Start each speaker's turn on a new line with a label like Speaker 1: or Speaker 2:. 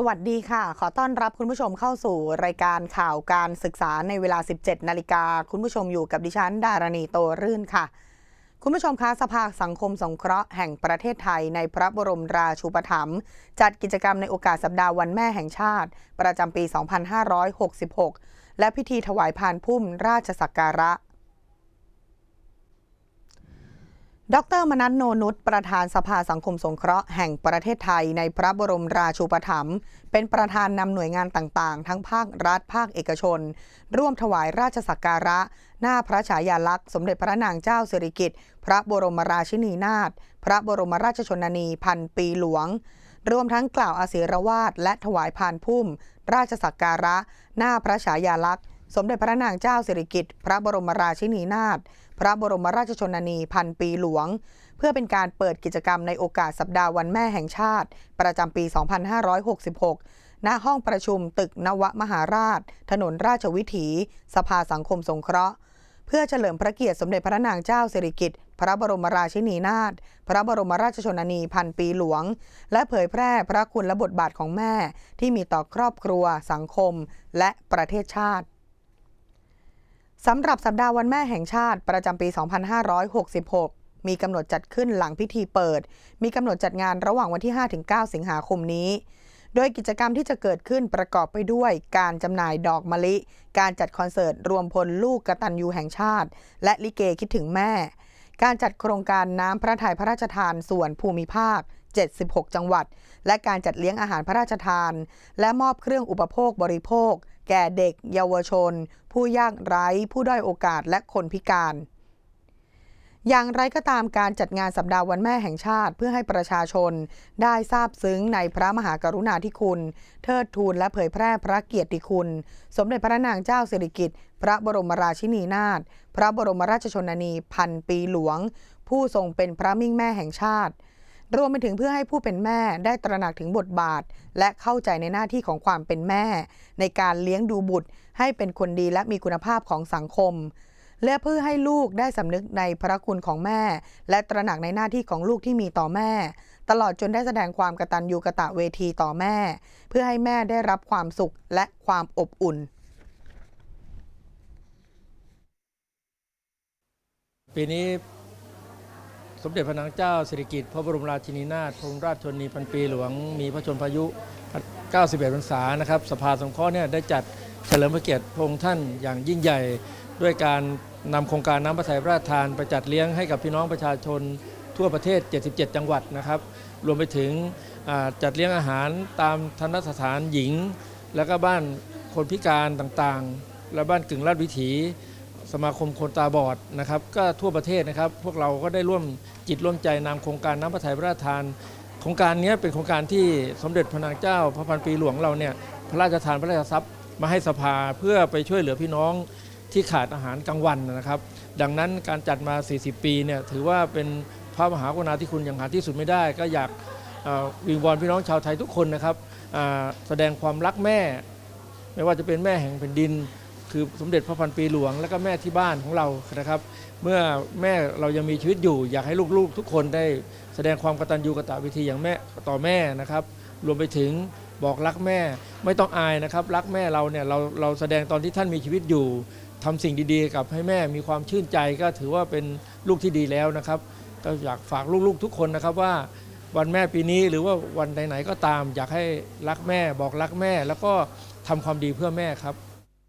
Speaker 1: สวัสดีค่ะ ขอต้อนรับคุณผู้ชมเข้าสู่รายการข่าวการศึกษาในเวลา 17 นาฬิกา คุณผู้ชมอยู่กับดิฉัน ดารณีโตรื่นค่ะ คุณผู้ชมคะสภาสังคมสงเคราะห์แห่งประเทศไทยในพระบรมราชูปถัมภ์จัดกิจกรรมในโอกาสสัปดาห์วันแม่แห่งชาติ ประจำปี 2566 และพิธีถวายพานพุ่มราชสักการะ ดรมนัทโนนุชประธานสภาสังคมสงเคราะห์แห่งประเทศไทยในพระบรมราชูปถัมภ์เป็นประธานนำหน่วยงานต่างๆ ทั้งภาครัฐภาคเอกชน ร่วมถวายราชสักการะ หน้าพระฉายาลักษณ์สมเด็จพระนางเจ้าสิริกิติ์พระบรมราชินีนาถพระบรมราชชนนีพันปีหลวง รวมทั้งกล่าวอาศิรวาทและถวายพานพุ่ม ราชสักการะ หน้าพระฉายาลักษณ์สมเด็จพระนางเจ้าสิริกิติ์พระบรมราชินีนาถ พระบรมราชชนนีพันปีหลวง เพื่อเป็นการเปิดกิจกรรมในโอกาสสัปดาห์วันแม่แห่งชาติ ประจำปี 2566 ณ ห้องประชุมตึกนวมหาราช ถนนราชวิถี สภาสังคมสงเคราะห์ เพื่อเฉลิมพระเกียรติสมเด็จพระนางเจ้าสิริกิติ์พระบรมราชินีนาถ พระบรมราชชนนีพันปีหลวง และเผยแพร่พระคุณและบทบาทของแม่ที่มีต่อครอบครัว สังคม และประเทศชาติ สำหรับสัปดาห์วันแม่แห่งชาติประจำปี 2566 มีกำหนดจัดขึ้นหลังพิธีเปิด มีกำหนดจัดงานระหว่างวันที่ 5-9 สิงหาคมนี้ โดยกิจกรรมที่จะเกิดขึ้นประกอบไปด้วยการจำหน่ายดอกมะลิ การจัดคอนเสิร์ตรวมพลลูกกตัญญูแห่งชาติ และลิเกคิดถึงแม่ การจัดโครงการน้ำพระทัยพระราชทานส่วนภูมิภาค 76 จังหวัด และการจัดเลี้ยงอาหารพระราชทาน และมอบเครื่องอุปโภคบริโภค แก่เด็ก เยาวชน ผู้ยากไร้ ผู้ด้อยโอกาสและคนพิการอย่างไรก็ตามการจัดงานสัปดาห์วันแม่แห่งชาติ เพื่อให้ประชาชน ได้ทราบซึ้งในพระมหากรุณาธิคุณ เทิดทูนและเผยแพร่พระเกียรติคุณ สมเด็จพระนางเจ้าสิริกิติ์พระบรมราชินีนาถพระบรมราชชนนีพันปีหลวง ผู้ทรงเป็นพระมิ่งแม่แห่งชาติ รวมไปถึงเพื่อให้ผู้เป็นแม่ได้ตระหนักถึงบทบาท และเข้าใจในหน้าที่ของความเป็นแม่ ในการเลี้ยงดูบุตร ให้เป็นคนดีและมีคุณภาพของสังคม และเพื่อให้ลูกได้สำนึกในพระคุณของแม่ และตระหนักในหน้าที่ของลูกที่มีต่อแม่ ตลอดจนได้แสดงความกตัญญูกะตะเวทีต่อแม่ เพื่อให้แม่ได้รับความสุขและความอบอุ่น
Speaker 2: ปีนี้ สมเด็จพระนางเจ้าสิริกิติ์พระบรมราชินีนาถพระบรมราชชนนีพันปีหลวง มีพระชนพายุ 91พรรษานะครับสภาสงเคราะห์เนี่ยได้จัดเฉลิมพระเกียรติพระองค์ท่านอย่างยิ่งใหญ่ ด้วยการนำโครงการน้ำพระทัยพระราชทานไปจัดเลี้ยงให้กับพี่น้องประชาชนทั่วประเทศ 77 จังหวัดนะครับ รวมไปถึงจัดเลี้ยงอาหารตามทันสถานหญิง แล้วก็บ้านคนพิการต่างๆ และบ้านกึ่งลาดวิถี สมาคมคนตาบอดนะครับก็ทั่วประเทศนะครับ พวกเราก็ได้ร่วมจิตร่วมใจนำโครงการน้ำพระทัยพระราชทานโครงการนี้เป็นโครงการที่สมเด็จพระนางเจ้า พระพันปีหลวงเราเนี่ยพระราชทานพระราชทรัพย์มาให้สภาเพื่อไปช่วยเหลือพี่น้องที่ขาดอาหารกลางวันนะครับ ดังนั้นการจัดมา 40 ปีเนี่ยถือว่าเป็นพระมหากรุณาธิคุณอย่างหาที่สุดไม่ได้ ก็อยากวิงวอนพี่น้องชาวไทยทุกคนนะครับแสดงความรักแม่ ไม่ว่าจะเป็นแม่แห่งแผ่นดิน คือสมเด็จพระพันปีหลวง และก็แม่ที่บ้านของเรานะครับ เมื่อแม่เรายังมีชีวิตอยู่ อยากให้ลูกๆ ทุกคนได้แสดงความกตัญญูกตวิธีอย่างแม่ต่อแม่นะครับ รวมไปถึงบอกรักแม่ไม่ต้องอายนะครับ รักแม่เราเนี่ยเราเราแสดงตอนที่ท่านมีชีวิตอยู่ทำสิ่งดีๆ กับให้แม่มีความชื่นใจก็ถือว่าเป็นลูกที่ดีแล้วนะครับ ก็อยากฝากลูกๆทุกคนนะครับว่าวันแม่ปีนี้หรือว่าวันไหนๆก็ตาม อยากให้รักแม่บอกรักแม่ แล้วก็ทำความดีเพื่อแม่ครับ